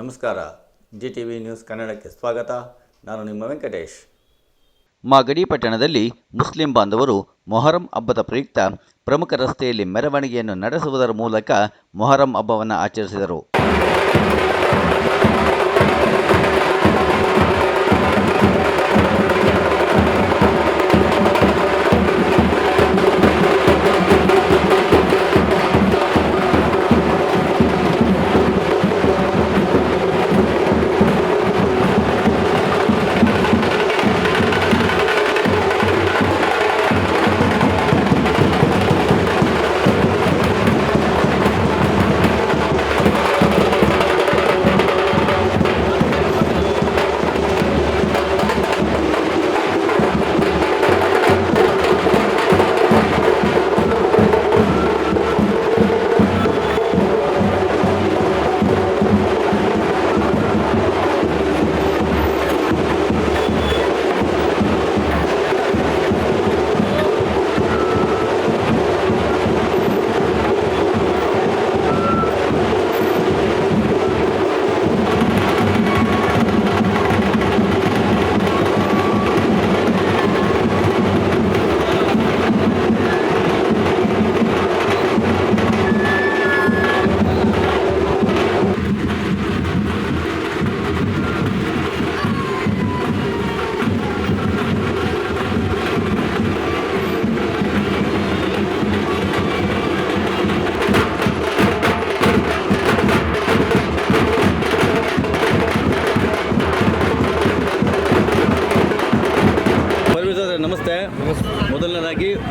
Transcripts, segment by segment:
ನಮಸ್ಕಾರ. G T V news ಕನ್ನಡಕ್ಕೆ ಸ್ವಾಗತ. ನಾನು ನಿಮ್ಮ ವೆಂಕಟೇಶ್. ಮಾಗಡಿ ಪಟ್ಟಣದಲ್ಲಿ ಮುಸ್ಲಿಂ ಬಾಂಧವರು ಮೊಹರಂ ಹಬ್ಬದ ಪ್ರಯುಕ್ತ ಪ್ರಮುಖ ರಸ್ತೆಯಲ್ಲಿ ಮೆರವಣಿಗೆಯನ್ನು ನಡೆಸುವುದರ ಮೂಲಕ ಮೊಹರಂ ಹಬ್ಬವನ್ನು ಆಚರಿಸಿದರು.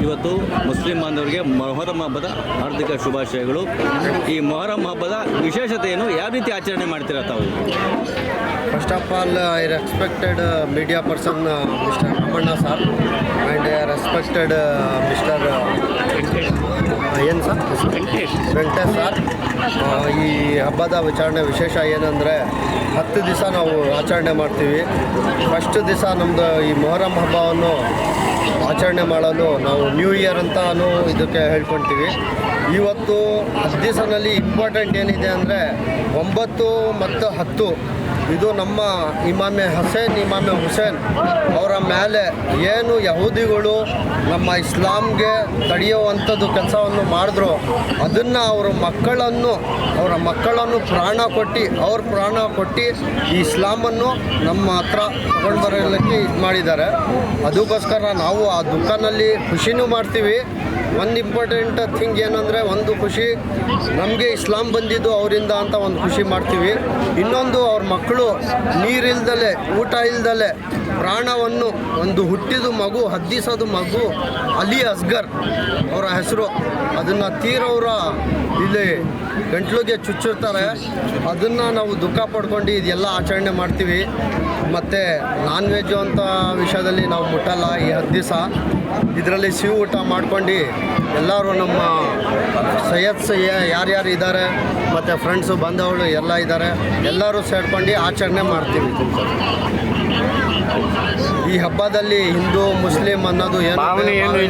ಇವತ್ತು ಮುಸ್ಲಿಂ ಬಾಂಧವರಿಗೆ ಮೊಹರಂ ಹಬ್ಬದ ಹಾರ್ದಿಕ ಶುಭಾಶಯಗಳು. ಈ ಮೊಹರಂ ಹಬ್ಬದ ವಿಶೇಷತೆ ಏನು ಯಾವ ರೀತಿ ಆಚರಣೆ ಮಾಡ್ತೀರಾ ತಾವು? First of all I respected media person mister Ramanna sir and I respected Mr. ಏನು ಸರ್ ವೆಂಕಟೇಶ್ ಸರ್ ಈ ಹಬ್ಬದ ವಿಚಾರಣೆ ವಿಶೇಷ ಏನಂದರೆ, ಹತ್ತು ದಿವಸ ನಾವು ಆಚರಣೆ ಮಾಡ್ತೀವಿ. ಫಸ್ಟ್ ದಿವಸ ನಮ್ಮದು ಈ ಮೊಹರಂ ಹಬ್ಬವನ್ನು ಆಚರಣೆ ಮಾಡಲು ನಾವು ನ್ಯೂ ಇಯರ್ ಅಂತಾನು ಇದಕ್ಕೆ ಹೇಳ್ಕೊಳ್ತೀವಿ ಇವತ್ತು ಹತ್ತು ದಿವಸದಲ್ಲಿ ಇಂಪಾರ್ಟೆಂಟ್ ಏನಿದೆ ಅಂದರೆ ಒಂಬತ್ತು ಮತ್ತು ಹತ್ತು. ಇದು ನಮ್ಮ ಇಮಾಮೆ ಹಸೇನ್, ಇಮಾಮೆ ಹುಸೇನ್ ಅವರ ಮೇಲೆ ಏನು ಯಹೂದಿಗಳು ನಮ್ಮ ಇಸ್ಲಾಂಗೆ ತಡೆಯುವಂಥದ್ದು ಕೆಲಸವನ್ನು ಮಾಡಿದ್ರು, ಅದನ್ನು ಅವರ ಮಕ್ಕಳನ್ನು ಅವರ ಮಕ್ಕಳನ್ನು ಪ್ರಾಣ ಕೊಟ್ಟು, ಅವ್ರ ಪ್ರಾಣ ಕೊಟ್ಟು ಈ ಇಸ್ಲಾಮನ್ನು ನಮ್ಮ ಹತ್ರ ತಗೊಂಡು ಬರಲಿಕ್ಕೆ ಇದು ಮಾಡಿದ್ದಾರೆ. ಅದಕ್ಕೋಸ್ಕರ ನಾವು ಆ ದುಃಖನಲ್ಲಿ ಖುಷಿನೂ ಮಾಡ್ತೀವಿ. ಒಂದು ಇಂಪಾರ್ಟೆಂಟ್ ಥಿಂಗ್ ಏನಂದರೆ ಒಂದು ಖುಷಿ, ನಮಗೆ ಇಸ್ಲಾಂ ಬಂದಿದ್ದು ಅವರಿಂದ ಅಂತ ಒಂದು ಖುಷಿ ಮಾಡ್ತೀವಿ. ಇನ್ನೊಂದು ಅವ್ರ ಮಕ್ಕಳು ನೀರಿಲ್ದಲೆ, ಊಟ ಇಲ್ದಲೆ ಪ್ರಾಣವನ್ನು ಒಂದು ಹುಟ್ಟಿದ ಮಗು, ಹದ್ದಿಸೋದು ಮಗು ಅಲಿ ಅಸ್ಗರ್ ಅವರ ಹೆಸರು. ಅದನ್ನು ತೀರವರ ಇಲ್ಲಿ ಗಂಟ್ಲಿಗೆ ಚುಚ್ಚಿರ್ತಾರೆ. ಅದನ್ನು ನಾವು ದುಃಖ ಪಡ್ಕೊಂಡು ಇದೆಲ್ಲ ಆಚರಣೆ ಮಾಡ್ತೀವಿ. ಮತ್ತು ನಾನ್ ವೆಜ್ಜು ಅಂತ ವಿಷಯದಲ್ಲಿ ನಾವು ಮುಟ್ಟಲ್ಲ ಈ ಹತ್ತು ದಿವಸ ಇದರಲ್ಲಿ ಸಿಹಿ ಊಟ ಮಾಡ್ಕೊಂಡು ಎಲ್ಲರೂ ನಮ್ಮ ಸೈಯದ್ಸ್ ಯಾರ್ಯಾರು ಇದ್ದಾರೆ ಮತ್ತು ಫ್ರೆಂಡ್ಸು ಬಂಧವಳು ಎಲ್ಲ ಇದ್ದಾರೆ. ಎಲ್ಲರೂ ಸೇರ್ಕೊಂಡು ಆಚರಣೆ ಮಾಡ್ತೀವಿ. ಈ ಹಬ್ಬದಲ್ಲಿ ಹಿಂದೂ ಮುಸ್ಲಿಂ ಅನ್ನೋದು ಏನು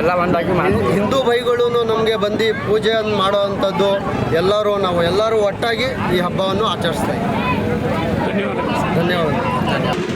ಎಲ್ಲ ಒಂದಾಗಿ ಹಿಂದೂ ಬೈಗಳು ನಮಗೆ ಬಂದು ಪೂಜೆ ಮಾಡುವಂಥದ್ದು ಎಲ್ಲರೂ ನಾವು ಎಲ್ಲರೂ ಒಟ್ಟಾಗಿ ಈ ಹಬ್ಬವನ್ನು ಆಚರಿಸ್ತಾ ಧನ್ಯವಾದಗಳು. ಧನ್ಯವಾದ